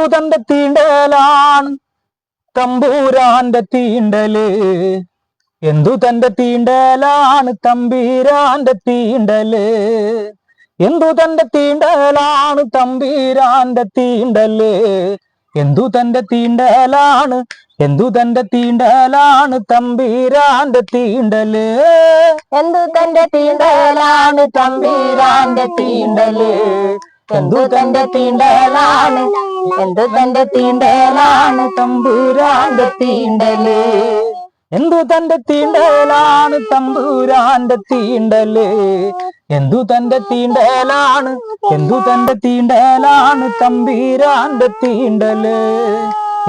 തന്റെ തീണ്ടലാണ്. തമ്പൂരാന്റെ തീണ്ടൽ. എന്തു തന്റെ തീണ്ടലാണ്? തമ്പീരാന്റെ തീണ്ടൽ. എന്തു തന്റെ തീണ്ടലാണ്? തമ്പീരാന്റെ തീണ്ടൽ. എന്തു തന്റെ തീണ്ടലാണ്? എന്തു തന്റെ തീണ്ടലാണ്? തമ്പീരാന്റെ തീണ്ടൽ. എന്തു തന്റെ തീണ്ടലാണ്? തമ്പീരാന്റെ തീണ്ടൽ. എന്തു തന്റെ തീണ്ടലാണ്? എന്തു തന്റെ തീണ്ടലാണ് തമ്പൂരാന്റെ തീണ്ടൽ? എന്തു തന്റെ തീണ്ടലാണ് തമ്പൂരാന്റെ തീണ്ടൽ? എന്തു തന്റെ തീണ്ടലാണ് എന്തു തന്റെ തീണ്ടലാണ് തമ്പീരാന്റെ തീണ്ടൽ?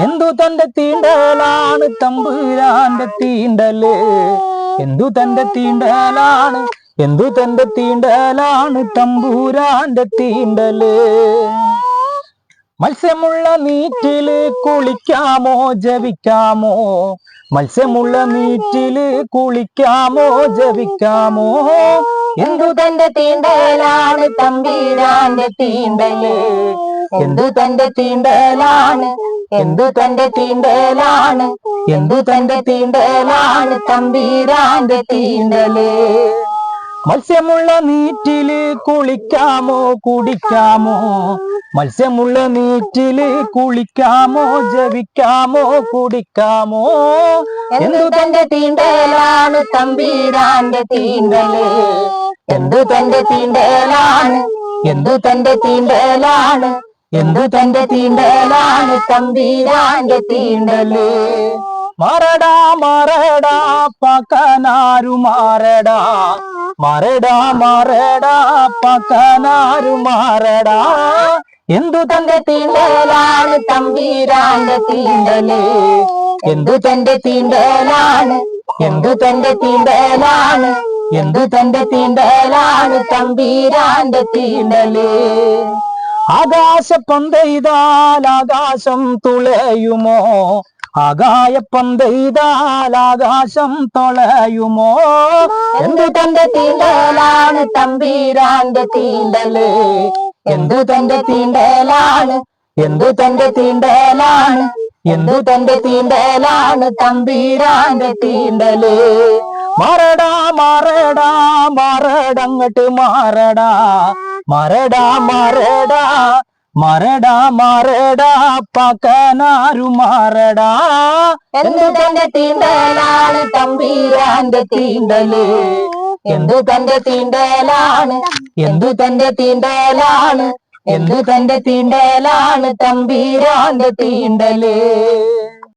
എന്തു തന്റെ തീണ്ടലാണ് തമ്പൂരാന്റെ തീണ്ടൽ? എന്തു തന്റെ തീണ്ടലാണ് എന്തു തന്റെ തീണ്ടലാണ് തമ്പൂരാന്റെ തീണ്ടൽ? മത്സ്യമുള്ള നീറ്റിൽ കുളിക്കാമോ? ജപിക്കാമോ മത്സ്യമുള്ള നീറ്റിൽ കുളിക്കാമോ? ജപിക്കാമോ എന്തു തന്റെ തീണ്ടലാണ് തമ്പീരാന്റെ തീണ്ടൽ? എന്തു തന്റെ തീണ്ടലാണ്? എന്തു തന്റെ തീണ്ടലാണ്? എന്തു തന്റെ തീണ്ടലാണ് തമ്പീരാന്റെ തീണ്ടൽ? മത്സ്യമുള്ള നീറ്റിൽ കുളിക്കാമോ കുടിക്കാമോ? മത്സ്യമുള്ള നീറ്റിൽ കുളിക്കാമോ ജപിക്കാമോ കുടിക്കാമോ? എന്തു തന്റെ തീണ്ടലാണ് തമ്പീരാന്റെ തീണ്ടൽ? എന്തു തന്റെ തീണ്ടലാണ് എന്തു തന്റെ തീണ്ടലാണ് എന്തു തന്റെ തീണ്ടലാണ് തമ്പീരാന്റെ തീണ്ടൽ? മറടാ പക്കനാരു മാറടാ മറടാ മറടാ പക്കനാരു മാറടാ എന്തു തന്റെ തീണ്ടലാണ് തമ്പീരാന്റെ തീണ്ടൽ? എന്തു തന്റെ തീണ്ടലാണ് എന്തു തന്റെ തീണ്ടലാണ് എന്തു തന്റെ തീണ്ടലാണ് തമ്പീരാന്റെ തീണ്ടൽ? ആകാശ പന്തെയ്താൽ ആകാശം തുളയുമോ? ആകായ പന്തെയ്താൽ ആകാശം തുളയുമോ? എന്തു തന്റെ തീണ്ടലാണ് തമ്പീരാന്റെ തീണ്ടൽ? എന്തു തന്റെ തീണ്ടലാണ്? എന്തു തന്റെ തീണ്ടലാണ്? എന്തു തന്റെ തീണ്ടലാണ് തമ്പീരാന്റെ തീണ്ടൽ? മറടാ മറടാ മറടങ്ങട്ട് മാറടാ. മറടാ മറടാ. മറടാ മറടാ പക്കനാരു മാറടാ എന്തു തന്റെ തീണ്ടലാണ് തമ്പീരാന്റെ തീണ്ടൽ എന്തു തന്റെ തീണ്ടലാണ് എന്തു തന്റെ തീണ്ടലാണ് എന്തു തന്റെ തീണ്ടലാണ് തമ്പീരാന്റെ തീണ്ടൽ